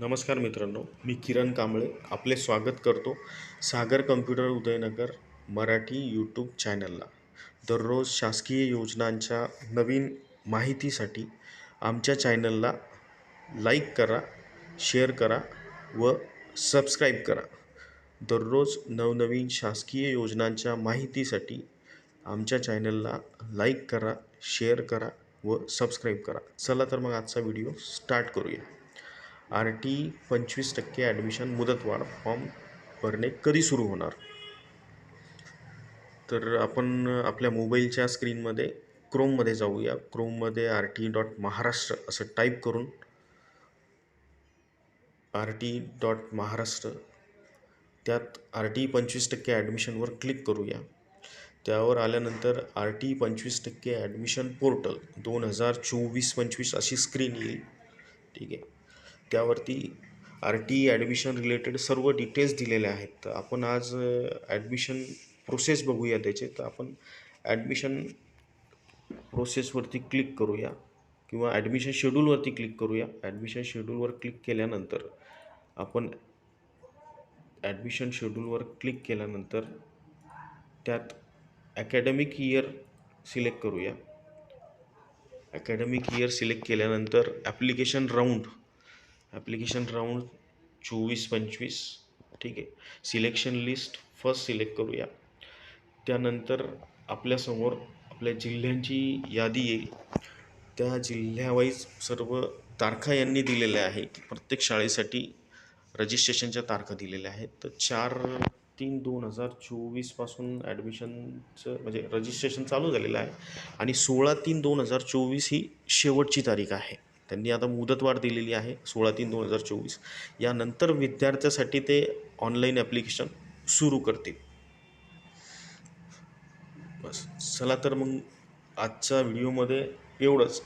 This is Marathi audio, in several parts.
नमस्कार मित्रांनो मी किरण कांबळे आपले स्वागत करतो सागर कम्प्युटर उदयनगर मराठी यूट्यूब चॅनलला. दररोज शासकीय योजनांच्या नवीन माहितीसाठी आमच्या चॅनलला लाईक करा शेअर करा व सबस्क्राईब करा. दररोज नवनवीन शासकीय योजनांच्या माहितीसाठी आमच्या चॅनलला लाईक करा शेअर करा व सबस्क्राईब करा. चला तर मग आजचा व्हिडिओ स्टार्ट करूया. आर टी पंचवीस टक्के ॲडमिशन मुदतवाढ फॉर्म भरणे कधी सुरू होणार? तर आपण आपल्या मोबाईलच्या स्क्रीनमध्ये क्रोममध्ये जाऊया. क्रोममध्ये आर टी डॉट महाराष्ट्र असं टाईप करून आर टी डॉट महाराष्ट्र त्यात आर टी पंचवीस टक्के ॲडमिशनवर क्लिक करूया. त्यावर आल्यानंतर आर टी पंचवीस टक्के ॲडमिशन पोर्टल दोन हजार चोवीस पंचवीस अशी स्क्रीन येईल. ठीक आहे. त्यावरती आर टी ॲडमिशन रिलेटेड सर्व डिटेल्स दिलेले आहेत. तर आपण आज ॲडमिशन प्रोसेस बघूया त्याचे. तर आपण ॲडमिशन प्रोसेसवरती क्लिक करूया किंवा ॲडमिशन शेड्यूलवरती क्लिक करूया. ॲडमिशन शेड्यूलवर क्लिक केल्यानंतर आपण ॲडमिशन शेड्यूलवर क्लिक केल्यानंतर त्यात ॲकॅडमिक इयर सिलेक्ट करूया. ॲकॅडमिक इयर सिलेक्ट केल्यानंतर ॲप्लिकेशन राऊंड ॲप्लिकेशन राऊंड चोवीस पंचवीस ठीक आहे. सिलेक्शन लिस्ट फर्स्ट सिलेक्ट करूया. त्यानंतर आपल्यासमोर आपल्या जिल्ह्यांची यादी येईल. त्या जिल्ह्यावाईज सर्व तारखा यांनी दिलेल्या आहेत. प्रत्येक शाळेसाठी रजिस्ट्रेशनच्या तारखा दिलेल्या आहेत. तर चार तीन दोन हजार चोवीसपासून ॲडमिशनचं म्हणजे रजिस्ट्रेशन चालू झालेलं आहे. आणि सोळा तीन दोन हजार चोवीस ही शेवटची तारीख आहे. त्यांनी आता मुदतवाढ दिलेली आहे सोळा तीन दोन हजार चोवीस. यानंतर विद्यार्थ्यासाठी ते ऑनलाईन ॲप्लिकेशन सुरू करतील. बस. चला तर मग आजच्या व्हिडिओमध्ये एवढंच.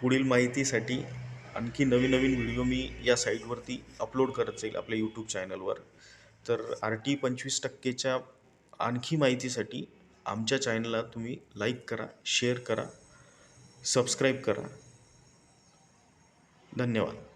पुढील माहितीसाठी आणखी नवीन नवीन व्हिडिओ मी या साईटवरती अपलोड करत जाईल आपल्या यूट्यूब चॅनलवर तर आर टी पंचवीस टक्केच्या आणखी माहितीसाठी आमच्या चॅनलला तुम्ही लाईक करा शेअर करा सबस्क्राईब करा. धन्यवाद.